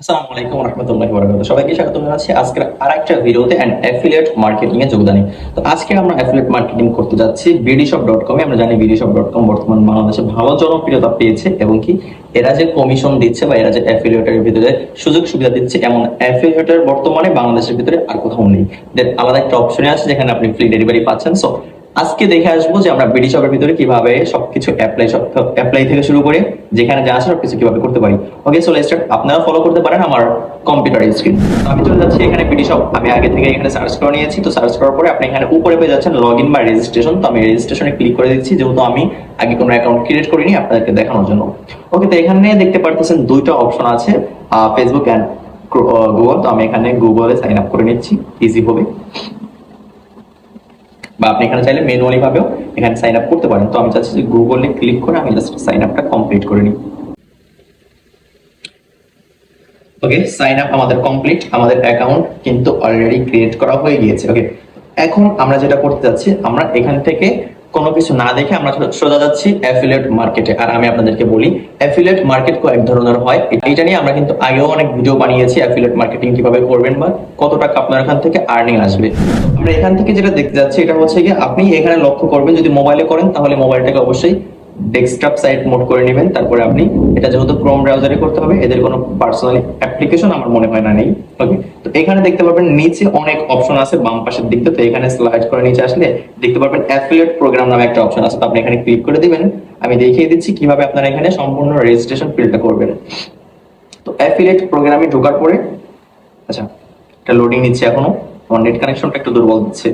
আসসালামু আলাইকুম রহমতুল্লাহি সবাইকে স্বাগত জানাচ্ছি আরেকটা ভিডিওতে অ্যাফিলিয়েট মার্কেটিং যোগদানে তো আজকে আমরা অ্যাফিলিয়েট মার্কেটিং করতে যাচ্ছি এ। আমরা জানি বিডিশপ.com বর্তমান বাংলাদেশে ভালো জনপ্রিয়তা পেয়েছে এবং কি এরা যে কমিশন দিচ্ছে বা এরা যে অ্যাফিলিয়েটের ভিতরে সুযোগ সুবিধা দিচ্ছে এমন অ্যাফিলিয়েটের বর্তমানে বাংলাদেশের ভিতরে আর কোথাও নেই। এদের আলাদা একটা অপশনে আছে যেখানে আপনি ফ্রি ডেলিভারি পাচ্ছেন। সো আজকে দেখে আসব যে আমরা বিডি শপের ভিতরে কীভাবে সবকিছু অ্যাপ্লাই অ্যাপ্লাই থেকে শুরু করে যেখানে যা আছে সবকিছু কীভাবে করতে পারি। ওকে সো লেটস আপনারা ফলো করতে পারেন আমার কম্পিউটার স্ক্রিন আমি চলে যাচ্ছি এখানে বিডি শপ আমি আগে থেকে এখানে সার্চ করে নিয়েছি। তো সার্চ করার পরে আপনি এখানে উপরে পেয়ে যাচ্ছেন লগ ইন বা রেজিস্ট্রেশন তো আমি রেজিস্ট্রেশনে ক্লিক করে দিচ্ছি। যেহেতু আমি আগে কোনো অ্যাকাউন্ট ক্রিয়েট করিনি আপনাদেরকে দেখানোর জন্য। ওকে তো এখানে দেখতে পারতেছেন দুইটা অপশন আছে ফেসবুক অ্যান্ড গুগল তো আমি এখানে গুগলে সাইন আপ করে নিচ্ছি। ইজি হবে। বা আপনি এখানে চাইলে ম্যানুয়ালি ভাবেও এখানে সাইন আপ করতে পারেন। তো আমি চাচ্ছি যে গুগলে ক্লিক করে আমি জাস্ট সাইন আপটা কমপ্লিট করে নিই। ওকে সাইন আপ আমাদের কমপ্লিট আমাদের অ্যাকাউন্ট কিন্তু অলরেডি ক্রিয়েট করা হয়ে গিয়েছে। ওকে এখন আমরা যেটা করতে যাচ্ছি, আমরা এখান থেকে কোনো কিছু না দেখে আমরা সোজা যাচ্ছি অ্যাফিলেট মার্কেটে আর আমি আপনাদেরকে বলি অ্যাফিলেট মার্কেট কয়েক ধরনের হয়। এটা নিয়ে আমরা কিন্তু আগেও অনেক ভিডিও বানিয়েছি অ্যাফিলেট মার্কেটিং কীভাবে করবেন বা কত টাকা আপনার এখান থেকে আর্নিং আসবে। আমরা এখান থেকে যেটা দেখতে যাচ্ছি, এটা হচ্ছে কি আপনি এখানে লক্ষ্য করবেন, যদি মোবাইলে করেন, তাহলে মোবাইলটাকে অবশ্যই ডেস্কটপ সাইট মোড করে নেবেন, তারপরে আপনি এটা যেহেতু ক্রোম ব্রাউজারে করতে হবে, এদের কোনো পার্সোনাল অ্যাপ্লিকেশন আমার মনে হয় না নেই ওকে তো এখানে দেখতে পারবেন নিচে অনেক অপশন আছে, বাম পাশের দিকতে তো এখানে স্লাইড করে নিচে আসলে দেখতে পারবেন অ্যাফিলিয়েট প্রোগ্রাম নামে একটা অপশন আছে, তো আপনি এখানে ক্লিক করে দিবেন, আমি দেখিয়ে দিচ্ছি কীভাবে আপনারা এখানে সম্পূর্ণ রেজিস্ট্রেশন ফিলটা করবেন। তো অ্যাফিলিয়েট প্রোগ্রামে ঢোকার পরে আচ্ছা এটা লোডিং নিচ্ছে এখনও, আমার নেট কানেকশনটা একটু দুর্বল দিচ্ছে।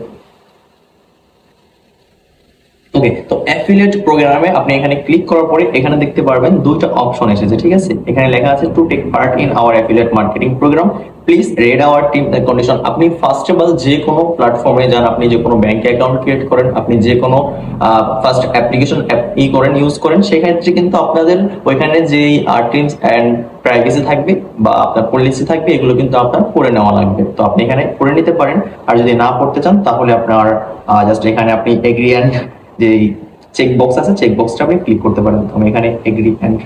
ওকে তো অ্যাফিলিয়েট প্রোগ্রামে আপনি এখানে ক্লিক করার পরে এখানে দেখতে পারবেন দুইটা অপশন এসেছে, ঠিক আছে? এখানে লেখা আছে to take part in our affiliate marketing programme please read our team condition আপনি ফার্স্ট অফ অল যে কোনো প্ল্যাটফর্মে যান, আপনি যে কোনো ব্যাংক অ্যাকাউন্ট ক্রিয়েট করেন, আপনি যে কোনো ফার্স্ট অ্যাপ্লিকেশন ই করেন ইউজ করেন, সেক্ষেত্রে কিন্তু আপনাদের ওইখানে যে টিমস অ্যান্ড প্রাইভেসি থাকবে বা আপনার পলিসি থাকবে, এগুলো কিন্তু আপনার করে নেওয়া লাগবে। তো আপনি এখানে করে নিতে পারেন। আর যদি না করতে চান, তাহলে আপনার জাস্ট এখানে আপনি এগ্রি অ্যান্ড যে চেক বক্স আছে চেক বক্সটা আপনি ক্লিক করতে পারেন। আমি এখানে এগ্রি অ্যান্ড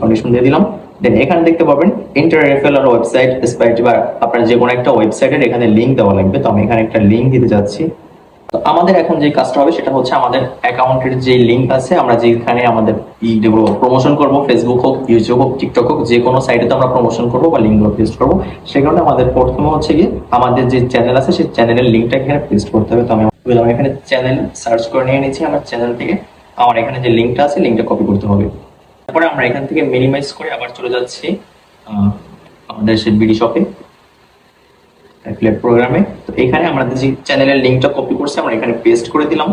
কন্ডিশন দিয়ে দিলাম। দেন এখানে দেখতে পাবেন ইন্টার রেফারেল ওয়েবসাইট স্পাইট বা আপনার যে কোনো একটা ওয়েবসাইটের এখানে লিংক দেওয়া লাগবে। তো আমি এখানে একটা লিংক দিতে যাচ্ছি। তো আমাদের এখন যে কাজটা হবে, সেটা হচ্ছে আমাদের অ্যাকাউন্টের যে লিঙ্ক আছে, আমরা যেখানে আমাদের যেগুলো প্রমোশন করব ফেসবুক হোক ইউটিউব হোক টিকটক হোক, যে কোনো সাইটে তো আমরা প্রমোশন করব বা লিঙ্কগুলো পেস্ট করব। সে কারণে আমাদের প্রথমে হচ্ছে গিয়ে আমাদের যে চ্যানেল আছে, সেই চ্যানেলের লিঙ্কটা এখানে পেস্ট করতে হবে। তো আমি আমি এখানে চ্যানেল সার্চ করে নিয়ে নিয়েছি আমার চ্যানেল থেকে। আমার এখানে যে লিঙ্কটা আছে লিঙ্কটা কপি করতে হবে। তারপরে আমরা এখান থেকে মিনিমাইজ করে আবার চলে যাচ্ছি আমাদের সেই বিডি শপে অ্যাফিলিয়েট প্রোগ্রামে তো এখানে আমাদের যে চ্যানেলের লিংকটা কপি করছে, আমরা এখানে পেস্ট করে দিলাম।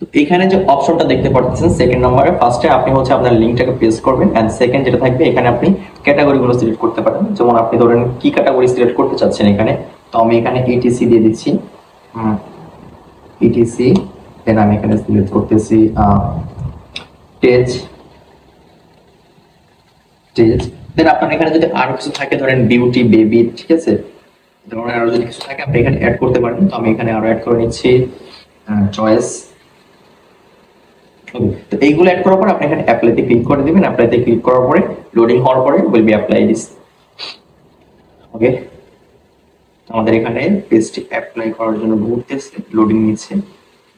তো এখানে যে অপশনটা দেখতে পাচ্ছেন সেকেন্ড নম্বরে ফার্স্টে আপনি হচ্ছে আপনার লিংকটাকে পেস্ট করবেন এন্ড সেকেন্ড যেটা থাকবে, এখানে আপনি ক্যাটাগরিগুলো সিলেক্ট করতে পারেন। যেমন আপনি ধরেন, কি ক্যাটাগরি সিলেক্ট করতে চাচ্ছেন এখানে? তো আমি এখানে ইটিসি দিয়ে দিচ্ছি। ইটিসি দেন আমি এখানে সিলেক্ট করতেছি টেজ টেজ দেন আপনার এখানে যদি আরও কিছু থাকে, ধরেন বিউটি বেবি ঠিক আছে? ধরনের আরও যদি কিছু থাকে আপনি এখানে অ্যাড করতে পারেন তো আমি এখানে আরও অ্যাড করে নিচ্ছি চয়েস তো এইগুলো অ্যাড করার পর আপনি এখানে অ্যাপ্লাইতে ক্লিক করে দিবেন। অ্যাপ্লাইতে ক্লিক করার পরে লোডিং হওয়ার পরে will be apply this okay আমাদের এখানে পেজটি অ্যাপ্লাই করার জন্য ঘুরতেছে লোডিং নিচ্ছে।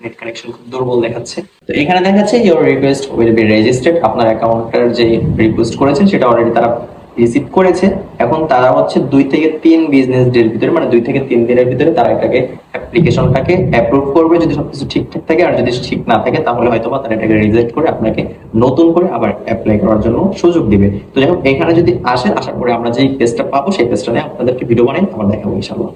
নেট কানেকশন খুব দুর্বল দেখাচ্ছে। তো এখানে দেখাচ্ছে your request will be registered আপনার অ্যাকাউন্টের যে রিকোয়েস্ট করেছেন, সেটা অলরেডি তারা রিসিভ করেছে, এখন তারা হচ্ছে দুই থেকে তিন বিজনেস ডের ভিতরে মানে দুই থেকে তিন দিনের ভিতরে তারা এটাকে অ্যাপ্লিকেশনটাকে অ্যাপ্রুভ করবে যদি সবকিছু ঠিকঠাক থাকে, আর যদি ঠিক না থাকে তাহলে হয়তো বা তারা এটাকে রিজেক্ট করে আপনাকে নতুন করে আবার অ্যাপ্লাই করার জন্য সুযোগ দিবে। তো যাই হোক, এখানে যদি আসে আশা করে আমরা যেই পেজটা পাবো, সেই পেজটা নিয়ে আপনাদেরকে ভিডিও বানাই আবার দেখাবো ইনশাল্লাহ